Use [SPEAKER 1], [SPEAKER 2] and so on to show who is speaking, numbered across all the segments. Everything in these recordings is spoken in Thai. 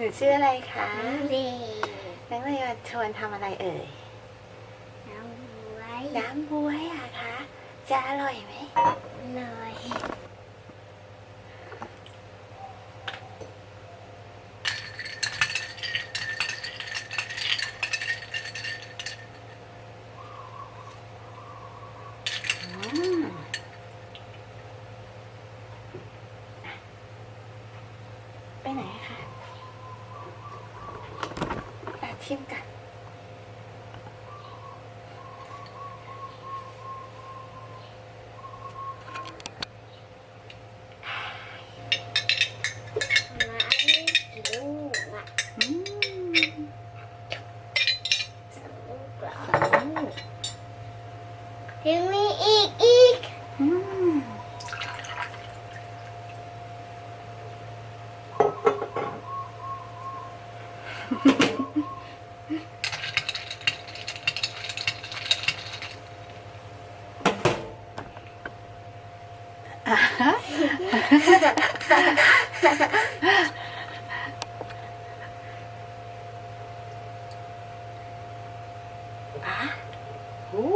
[SPEAKER 1] นูชื่ออะไรคะ
[SPEAKER 2] น้องเร
[SPEAKER 1] นักเรียนชวนทำอะไรเอ่ย
[SPEAKER 2] น้องบวย
[SPEAKER 1] น้ำบ๊วยอะคะ จะอร่อยไหม
[SPEAKER 2] เลย
[SPEAKER 1] อืมไปไหนคะอะชิมกัน
[SPEAKER 2] มาอันนี้กี่ลูกอะ
[SPEAKER 1] อืม
[SPEAKER 2] สองลูกเหรอ
[SPEAKER 1] สองลูก
[SPEAKER 2] ยังมีอีกอีก
[SPEAKER 1] อืมอะฮะ อะโอ้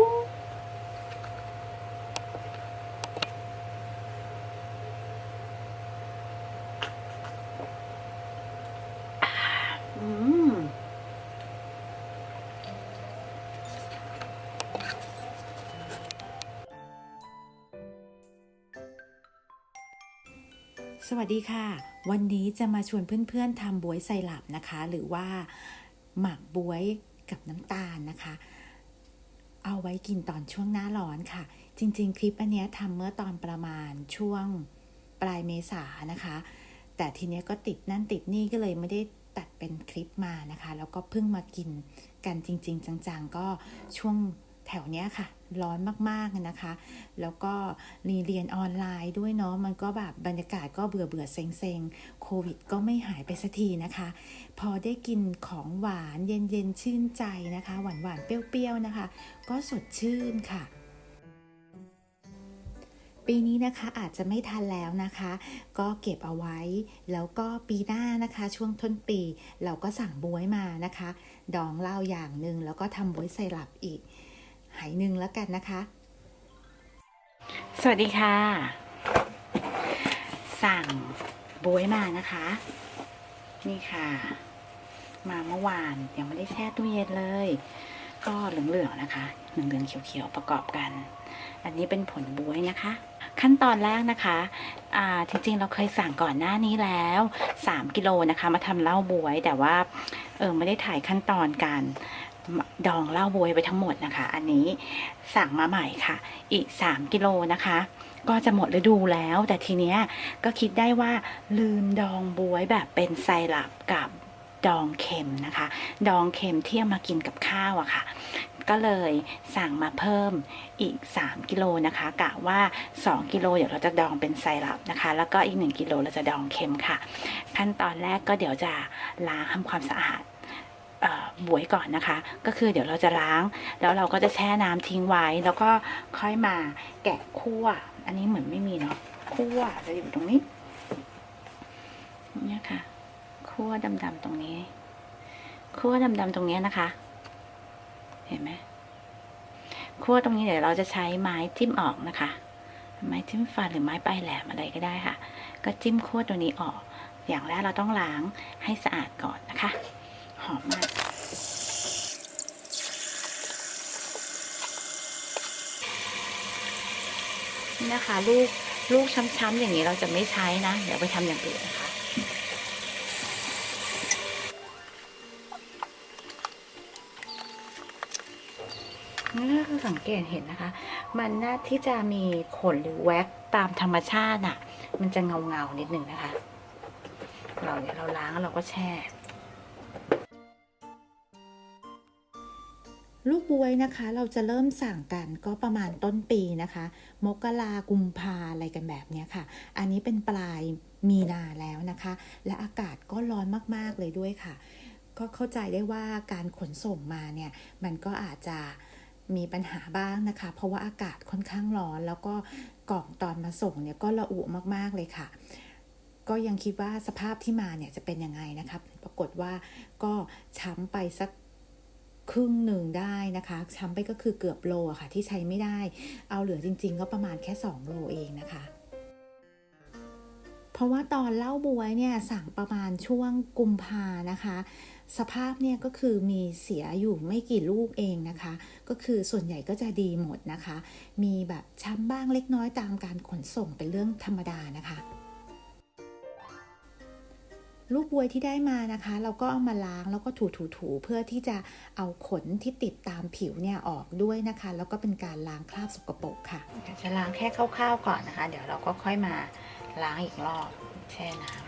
[SPEAKER 3] สวัสดีค่ะ วันนี้จะมาชวนเพื่อนๆทำบวยไซรัปนะคะ หรือว่าหมักบวยกับน้ำตาลนะคะ เอาไว้กินตอนช่วงหน้าร้อนค่ะ จริงๆ คลิปอันนี้ทำเมื่อตอนประมาณช่วงปลายเมษานะคะ แต่ทีนี้ก็ติดนั่นติดนี่ก็เลยไม่ได้ตัดเป็นคลิปมานะคะ แล้วก็เพิ่งมากินกันจริง ๆ จังๆ ก็ช่วง แถวเนี้ยค่ะ ร้อนมากๆนะคะ แล้วก็รีเรียนออนไลน์ด้วยเนาะมันก็แบบบรรยากาศก็เบื่อเบื่อเซ็งเซ็งโควิดก็ไม่หายไปสักทีนะคะ พอได้กินของหวานเย็นๆชื่นใจนะคะ หวานๆเปรี้ยวๆนะคะ ก็สดชื่นค่ะปีนี้นะคะอาจจะไม่ทันแล้วนะคะ ก็เก็บเอาไว้ แล้วก็ปีหน้านะคะ ช่วงต้นปี เราก็สั่งบวยมานะคะ ดองเหล้าอย่างหนึ่งแล้วก็ทำบวยไซรัปอีก หายหนึ่งแล้วกันนะคะ
[SPEAKER 1] สวัสดีค่ะ สั่งบวยมานะคะ นี่ค่ะ มาเมื่อวานยังไม่ได้แช่ตู้เย็นเลย ก็เหลืองๆนะคะเหลืองๆเขียวๆประกอบกัน อันนี้เป็นผลบวยนะคะขั้นตอนแรกนะคะจริงๆ เราเคยสั่งก่อนหน้านี้แล้ว 3 กิโลนะคะ มาทำเหล้าบวย แต่ว่า เออไม่ได้ถ่ายขั้นตอนการ ดองเหล้าบวยไปทั้งหมดนะคะ อันนี้สั่งมาใหม่ค่ะ อีก 3 กิโลนะคะ ก็จะหมดฤดูแล้ว แต่ทีเนี้ยก็คิดได้ว่าลืมดองบวยแบบเป็นไซรัปกับดองเค็มนะคะ ดองเค็มที่เอามากินกับข้าวอะค่ะ ก็เลยสั่งมาเพิ่มอีก 3 กิโลนะคะกะว่า 2 กิโลเดี๋ยวเราจะดองเป็นไซรัปนะคะ แล้วก็อีก 1 กิโลเราจะดองเค็มค่ะ ขั้นตอนแรกก็เดี๋ยวจะล้างทำความสะอาด บวยก่อนนะคะ ก็คือเดี๋ยวเราจะล้าง แล้วเราก็จะแช่น้ำทิ้งไว้ แล้วก็ค่อยมาแกะคั่ว อันนี้เหมือนไม่มีเนาะคั่วจะอยู่ตรงนี้เนี่ยค่ะคั่วดำๆตรงนี้คั่วดำๆตรงนี้นะคะ เห็นไหมคั่วตรงนี้เดี๋ยวเราจะใช้ไม้จิ้มออกนะคะ ไม้จิ้มฟันหรือไม้ปลายแหลมอะไรก็ได้ค่ะ ก็จิ้มคั่วตัวนี้ออก อย่างแรกเราต้องล้างให้สะอาดก่อนนะคะ หอมมาก นี่นะคะ ลูกลูกช้ำๆอย่างนี้เราจะไม่ใช้นะ เดี๋ยวไปทำอย่างอื่นนะคะนี่คือสังเกตเห็นนะคะ มันน่าที่จะมีขนหรือแว็กตามธรรมชาติน่ะ มันจะเงาเงาๆนิดนึงนะคะ เราเนี่ยเราล้างแล้วเราก็แช่
[SPEAKER 3] กบวยนะคะ เราจะเริ่มสั่งกันก็ประมาณต้นปีนะคะ มกรากุมภาอะไรกันแบบนี้ค่ะ อันนี้เป็นปลายมีนาแล้วนะคะ และอากาศก็ร้อนมากๆเลยด้วยค่ะ ก็เข้าใจได้ว่าการขนส่งมาเนี่ย มันก็อาจจะมีปัญหาบ้างนะคะ เพราะว่าอากาศค่อนข้างร้อน แล้วก็กล่องตอนมาส่งเนี่ยก็ระอุมากๆเลยค่ะ
[SPEAKER 1] ก็ยังคิดว่าสภาพที่มาเนี่ยจะเป็นยังไงนะครับ ปรากฏว่าก็ช้ำไปสัก ครึ่งหนึ่งได้นะคะช้ำไปก็คือเกือบโลอะค่ะ ที่ใช้ไม่ได้ เอาเหลือจริง ๆ ก็ประมาณแค่ 2 โลเองนะคะ เพราะว่าตอนเล่าบวยเนี่ยสั่งประมาณช่วงกุมภานะคะ สภาพเนี่ยก็คือมีเสียอยู่ไม่กี่ลูกเองนะคะ ก็คือส่วนใหญ่ก็จะดีหมดนะคะ มีแบบช้ำบ้างเล็กน้อยตามการขนส่งเป็นเรื่องธรรมดานะคะ ลูกบวยที่ได้มานะคะ เราก็เอามาล้างแล้วก็ถูๆๆเพื่อที่จะเอาขนที่ติดตามผิวเนี่ยออกด้วยนะคะ แล้วก็เป็นการล้างคราบสกปรกค่ะ
[SPEAKER 4] จะล้างแค่คร่าวๆก่อนนะคะ เดี๋ยวเราก็ค่อยมาล้างอีกรอบแช่น้ำ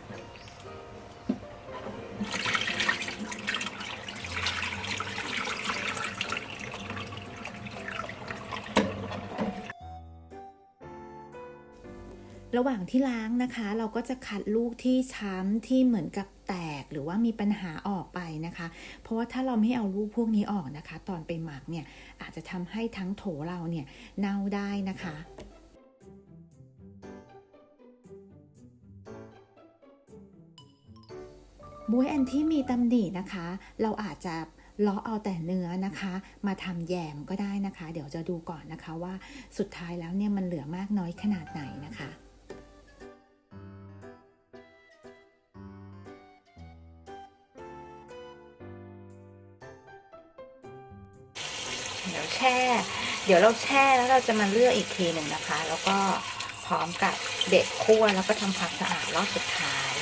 [SPEAKER 1] ระหว่างที่ล้างนะคะ เราก็จะคัดลูกที่ช้ำที่เหมือนกับแตกหรือว่ามีปัญหาออกไปนะคะ เพราะว่าถ้าเราไม่เอาลูกพวกนี้ออกนะคะ ตอนไปหมักเนี่ยอาจจะทำให้ทั้งโถเราเนี่ยเน่าได้นะคะบวยอันที่มีตำหนินะคะ เราอาจจะเลาะเอาแต่เนื้อนะคะ มาทำแยมก็ได้นะคะ เดี๋ยวจะดูก่อนนะคะว่าสุดท้ายแล้วเนี่ยมันเหลือมากน้อยขนาดไหนนะคะ
[SPEAKER 4] ช่เดี๋ยวเราแช่แล้วเราจะมาเลือกอีกทีหนึ่งนะคะ แล้วก็พร้อมกับเด็ดคั่วแล้วก็ทำความสะอาดรอบสุดท้าย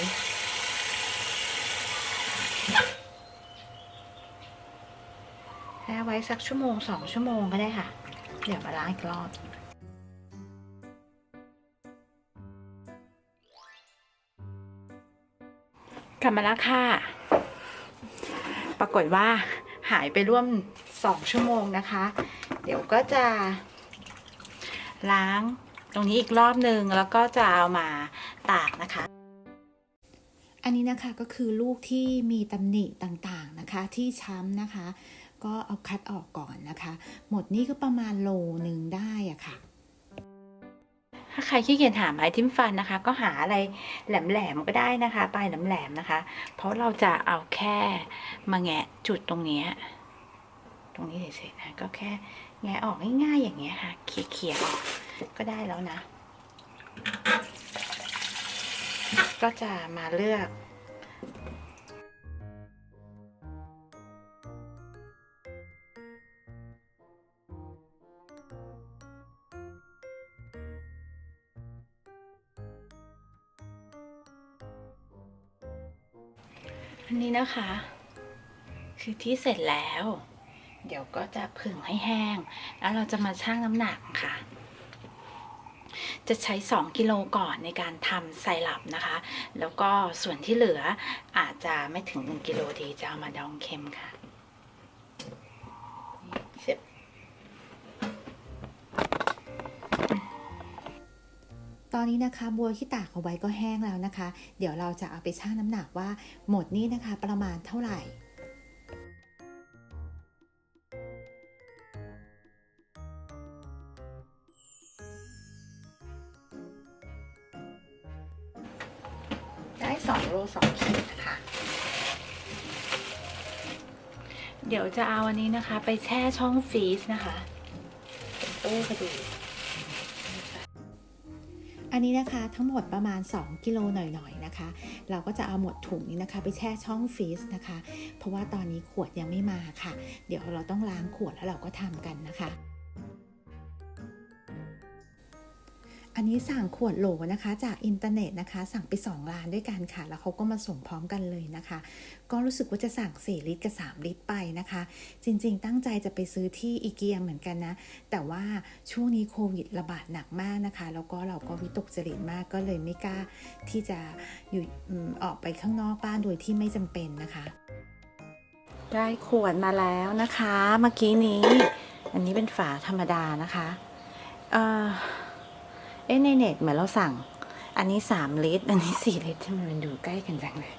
[SPEAKER 4] แช่ไว้สักชั่วโมงสองชั่วโมงก็ได้ค่ะ เดี๋ยวมาล้างอีกรอบกลับมาแล้วค่ะ ปรากฏว่าหายไปร่วม สองชั่วโมงนะคะ เดี๋ยวก็จะ ล้างตรงนี้อีกรอบหนึ่งแล้วก็จะเอามาตากนะคะ
[SPEAKER 1] อันนี้นะคะก็คือลูกที่มีตำหนิต่างๆนะคะที่ช้ำนะคะ ก็เอาคัดออกก่อนนะคะ หมดนี่ก็ประมาณโลหนึ่งได้อะค่ะ
[SPEAKER 4] ถ้าใครขี้เกียจหาไม้ทิ่มฟันนะคะ ก็หาอะไรแหลมๆก็ได้นะคะ ปลายแหลมๆนะคะ เพราะเราจะเอาแค่มาแงะจุดตรงเนี้ย ตรงนี้เฉยๆนะก็แค่แงะออกง่ายๆอย่างเงี้ยค่ะเขี่ยๆออกก็ได้แล้วนะ ก็จะมาเลือกอันนี้นะคะ คือที่เสร็จแล้ว เดี๋ยวก็จะผึ่งให้แห้ง แล้วเราจะมาชั่งน้ำหนักค่ะ จะใช้ 2 กิโลก่อนในการทำไซรัปนะคะ แล้วก็ส่วนที่เหลืออาจจะไม่ถึง 1 กิโลดีจะเอามาดองเค็มค่ะเสร็จ
[SPEAKER 1] ตอนนี้นะคะบัวที่ตากเอาไว้ก็แห้งแล้วนะคะ เดี๋ยวเราจะเอาไปชั่งน้ำหนักว่าหมดนี่นะคะประมาณเท่าไหร่
[SPEAKER 4] 2โล2ขีดนะคะ เดี๋ยวจะเอาอันนี้นะคะ ไปแช่ช่องฟรีซนะคะเป็นตู้กระดูก
[SPEAKER 1] อันนี้นะคะทั้งหมดประมาณ 2 กิโลหน่อยๆนะคะ เราก็จะเอาหมดถุงนี้นะคะ ไปแช่ช่องฟรีซนะคะ เพราะว่าตอนนี้ขวดยังไม่มาค่ะ เดี๋ยวเราต้องล้างขวดแล้วเราก็ทำกันนะคะ อันนี้สั่งขวดโหลนะคะ จากอินเทอร์เน็ตนะคะ สั่งไป2ล้านด้วยกันค่ะ แล้วเขาก็มาส่งพร้อมกันเลยนะคะ ก็รู้สึกว่าจะสั่ง 4 ลิตรกับ 3 ลิตรไปนะคะ จริงๆ ตั้งใจจะไปซื้อที่อีเกียเหมือนกันนะ แต่ว่าช่วงนี้โควิดระบาดหนักมากนะคะ แล้วก็เราก็วิตกจริตมากก็เลยไม่กล้าที่จะอยู่อออกไปข้างนอกบ้านโดยที่ไม่จำเป็นนะคะ
[SPEAKER 4] ได้ขวดมาแล้วนะคะ เมื่อกี้นี้ อันนี้เป็นฝาธรรมดานะคะเอ่อ เอ๊ะในเน็ตเหมือนเราสั่ง อันนี้สามลิตร อันนี้สี่ลิตรทำไมมันดูใกล้กันจังเลย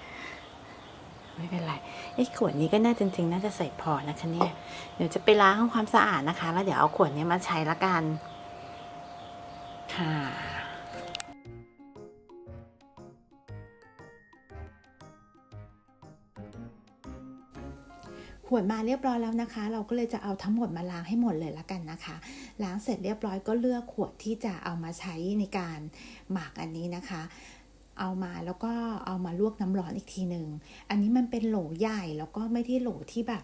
[SPEAKER 4] ไม่เป็นไรไอ้ขวดนี้ก็น่าจริงๆ น่าจะใส่พอนะคะเนี่ย เดี๋ยวจะไปล้างทำความสะอาดนะคะ แล้วเดี๋ยวเอาขวดนี้มาใช้ละกัน ค่ะ
[SPEAKER 3] วดมาเรียบร้อยแล้วนะคะ เราก็เลยจะเอาทั้งหมดมาล้างให้หมดเลยละกันนะคะ ล้างเสร็จเรียบร้อยก็เลือกขวดที่จะเอามาใช้ในการหมักอันนี้นะคะเอามาแล้วก็เอามาลวกน้ำร้อนอีกทีหนึ่ง อันนี้มันเป็นโหลใหญ่แล้วก็ไม่ที่โหลที่แบบ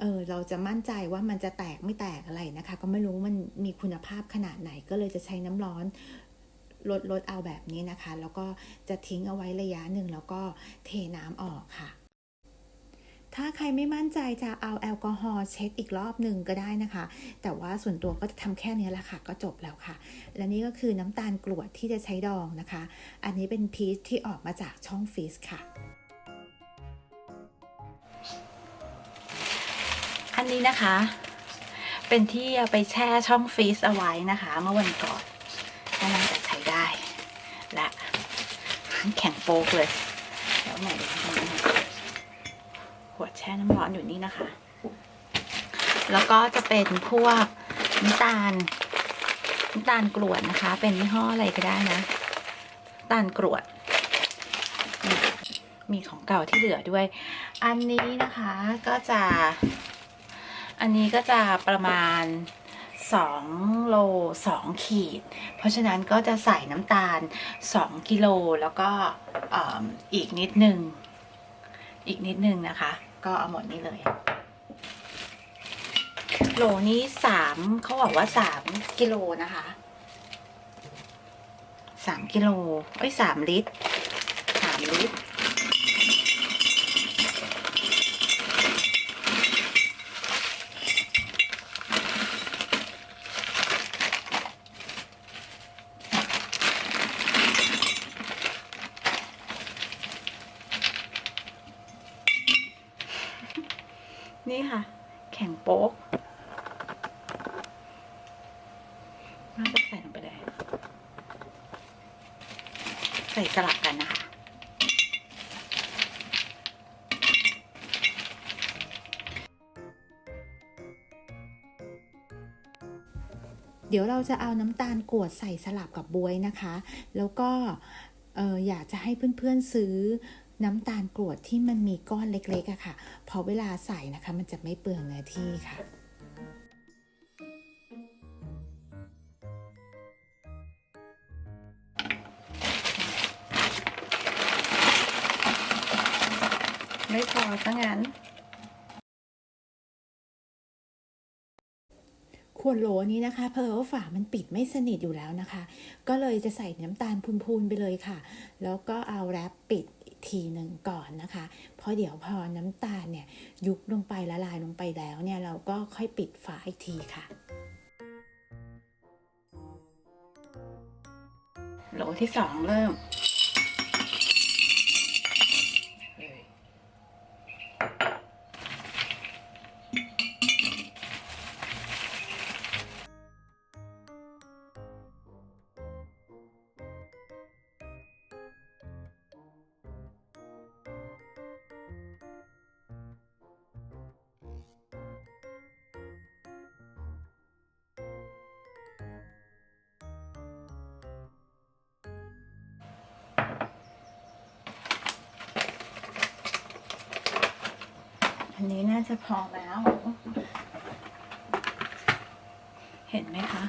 [SPEAKER 3] เออเราจะมั่นใจว่ามันจะแตกไม่แตกอะไรนะคะ ก็ไม่รู้มันมีคุณภาพขนาดไหน ก็เลยจะใช้น้ำร้อนลดลดเอาแบบนี้นะคะ แล้วก็จะทิ้งเอาไว้ระยะหนึ่งแล้วก็เทน้ำออกค่ะ ถ้าใครไม่มั่นใจจะเอาแอลกอฮอล์เช็คอีกรอบหนึ่งก็ได้นะคะ แต่ว่าส่วนตัวก็จะทำแค่นี้แหละค่ะ ก็จบแล้วค่ะ และนี่ก็คือน้ำตาลกรวดที่จะใช้ดองนะคะ อันนี้เป็นพีชที่ออกมาจากช่องฟรีซค่ะ
[SPEAKER 1] อันนี้นะคะ เป็นที่เอาไปแช่ช่องฟรีซเอาไว้นะคะ เมื่อวันก่อนก็น่าจะใช้ได้ และแข็งโป๊กเลย แล้วไหน วดแช่น้ำร้อนอยู่นี่นะคะ แล้วก็จะเป็นพวกน้ำตาลน้ำตาลกรวดนะคะ เป็นยี่ห้ออะไรก็ได้นะน้ำตาลกรวด มีของเก่าที่เหลือด้วย อันนี้นะคะก็จะ อันนี้ก็จะประมาณ2โล2 ขีด เพราะฉะนั้นก็จะใส่น้ำตาล 2 กิโลแล้วก็อีกนิดนึง อีกนิดนึงนะคะ ก็เอาหมดนี้เลย โหลนี้สามเขาบอกว่าสามกิโลนะคะสามกิโลเอ้ยสามลิตรสามลิตร เดี๋
[SPEAKER 3] ยวเราจะเอาน้ำตาลกรวดใส่สลับกับบวยนะคะ แล้วก็อออยากจะให้เพื่อนๆซื้อน้ำตาลกรวดที่มันมีก้อนเล็กๆอะค่ะ พอเวลาใส่นะคะ มันจะไม่เปลืองเนื้อที่ค่ะ วโหลนี้นะคะเพอว่าฝามันปิดไม่สนิทอยู่แล้วนะคะ ก็เลยจะใส่น้ำตาลพูนๆไปเลยค่ะ แล้วก็เอาแรปปิดทีหนึ่งก่อนนะคะ เพราะเดี๋ยวพอน้ำตาลเนี่ยยุบลงไปละลายลงไปแล้วเนี่ยเราก็ค่อยปิดฝาอีกทีค่ะ
[SPEAKER 1] โหลที่สองเริ่ม อันนี้น่าจะพอแล้ว เห็นไหมคะ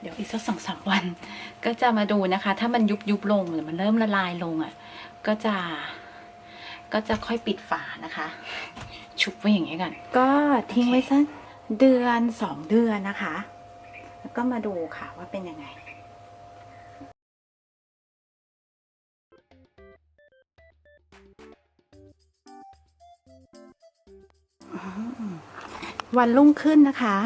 [SPEAKER 1] เดี๋ยวอีกสักสองสามวัน ก็จะมาดูนะคะ ถ้ามันยุบยุบลงหรือมันเริ่มละลายลงอะ ก็จะ ก็จะค่อยปิดฝานะคะ ชุบไว้อย่างนี้ก่อนก็ทิ้งไว้สักเดือนสองเดือนนะคะ แล้วก็มาดูค่ะว่าเป็นยังไงวันรุ่งขึ้นนะคะ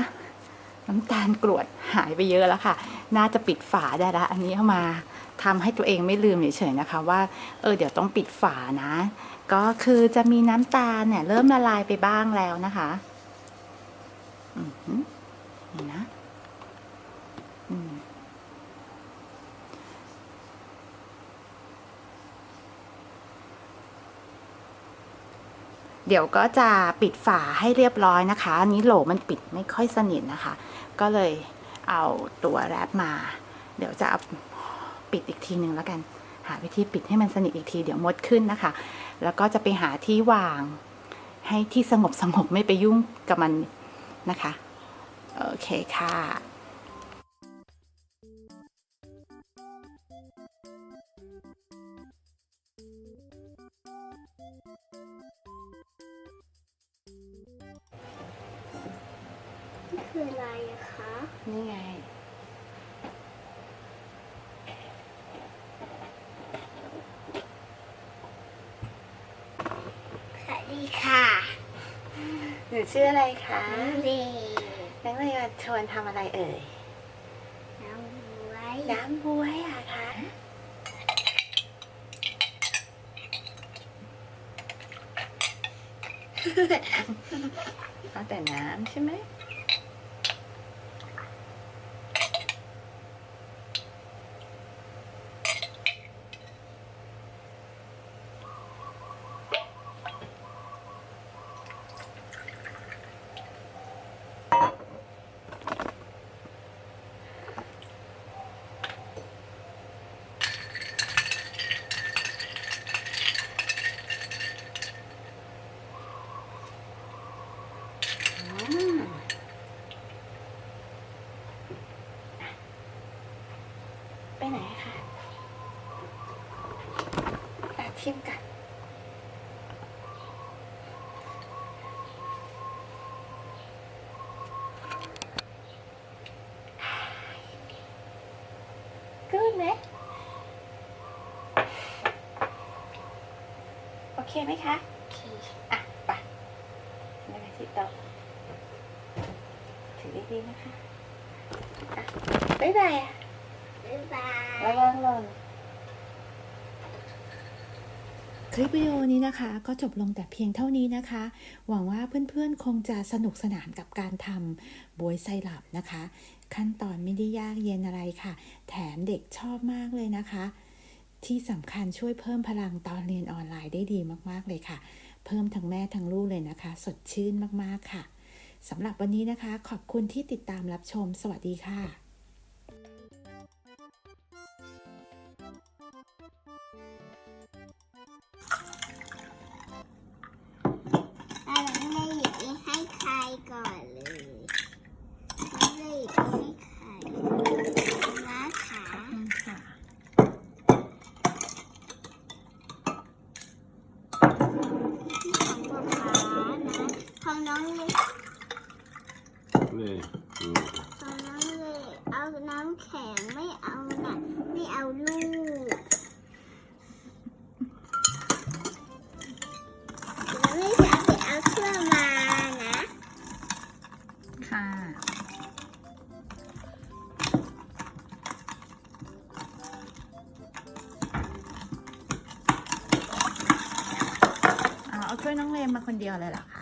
[SPEAKER 1] น้ำตาลกรวดหายไปเยอะแล้วค่ะ น่าจะปิดฝาได้ละอันนี้เอามาทำให้ตัวเองไม่ลืมเฉยๆนะคะ ว่าเออเดี๋ยวต้องปิดฝานะ ก็คือจะมีน้ำตาลเนี่ย เริ่มละลายไปบ้างแล้วนะคะนี่นะเดี๋ยวก็จะปิดฝาให้เรียบร้อยนะคะ อันนี้โหลมันปิดไม่ค่อยสนิทนะคะ ก็เลยเอาตัวแรปมา เดี๋ยวจะปิดอีกทีหนึ่งแล้วกัน หาวิธีปิดให้มันสนิทอีกทีเดี๋ยวมดขึ้นนะคะ แล้วก็จะไปหาที่วางให้ที่สงบสงบไม่ไปยุ่งกับมันนะคะ โอเคค่ะ
[SPEAKER 2] ออะไรอะคะ
[SPEAKER 1] นี่ไง
[SPEAKER 2] สวัสดีค่ะ
[SPEAKER 1] หนูชื่ออะไรคะ
[SPEAKER 2] น้องเร
[SPEAKER 1] นักเรียนชวนทำอะไรเอ่ย
[SPEAKER 2] น้องบวย
[SPEAKER 1] น้ำบวยอะคะเอาแต่น้ำใช่ไหม อืมไปไหนคะ อะชิมกัน กูดไหมโอเคไหมคะอะ ไปนี่ไปที่โต๊ะถือดีๆนะคะ อะ บ๊ายบายอะ
[SPEAKER 2] บ๊ายบาย
[SPEAKER 1] ระวังหล่น
[SPEAKER 3] คลิปวิดีโอนี้นะคะก็จบลงแต่เพียงเท่านี้นะคะ หวังว่าเพื่อนๆคงจะสนุกสนานกับการทำบวยไซรัปนะคะ ขั้นตอนไม่ได้ยากเย็นอะไรค่ะ แถมเด็กชอบมากเลยนะคะ ที่สำคัญช่วยเพิ่มพลังตอนเรียนออนไลน์ได้ดีมากๆเลยค่ะ เพิ่มทั้งแม่ทั้งลูกเลยนะคะ สดชื่นมากๆค่ะสำหรับวันนี้นะคะ ขอบคุณที่ติดตามรับชม สวัสดีค่ะ
[SPEAKER 2] น้องเร
[SPEAKER 5] ม
[SPEAKER 2] มาคน
[SPEAKER 1] เดียวเลยเหรอคะ